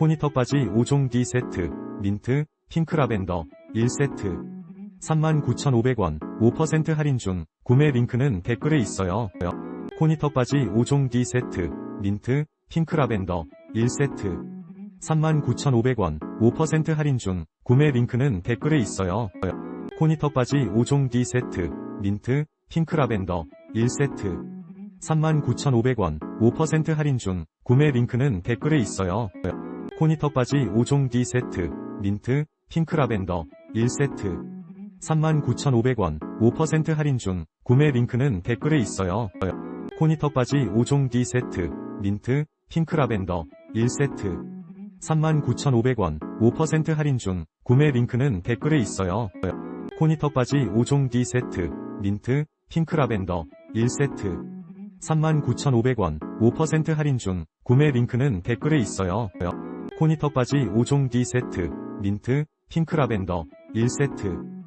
포니터 바지 5종 D 세트, 민트, 핑크 라벤더, 1세트. 39,500원, 5% 할인 중, 구매 링크는 댓글에 있어요. 포니터 바지 5종 D 세트, 민트, 핑크 라벤더, 1세트. 39,500원, 5% 할인 중, 구매 링크는 댓글에 있어요. 포니터 바지 5종 D 세트, 민트, 핑크 라벤더, 1세트. 39,500원, 5% 할인 중, 구매 링크는 댓글에 있어요. 포니터 바지 5종 D 세트, 민트, 핑크 라벤더, 1세트. 39,500원, 5% 할인 중, 구매 링크는 댓글에 있어요. 포니터 바지 5종 D 세트, 민트, 핑크 라벤더, 1세트. 39,500원, 5% 할인 중, 구매 링크는 댓글에 있어요. 포니터 바지 5종 D 세트, 민트, 핑크 라벤더, 1세트. 39,500원, 5% 할인 중, 구매 링크는 댓글에 있어요. 포니터 바지 5종 D 세트, 민트, 핑크 라벤더, 1세트.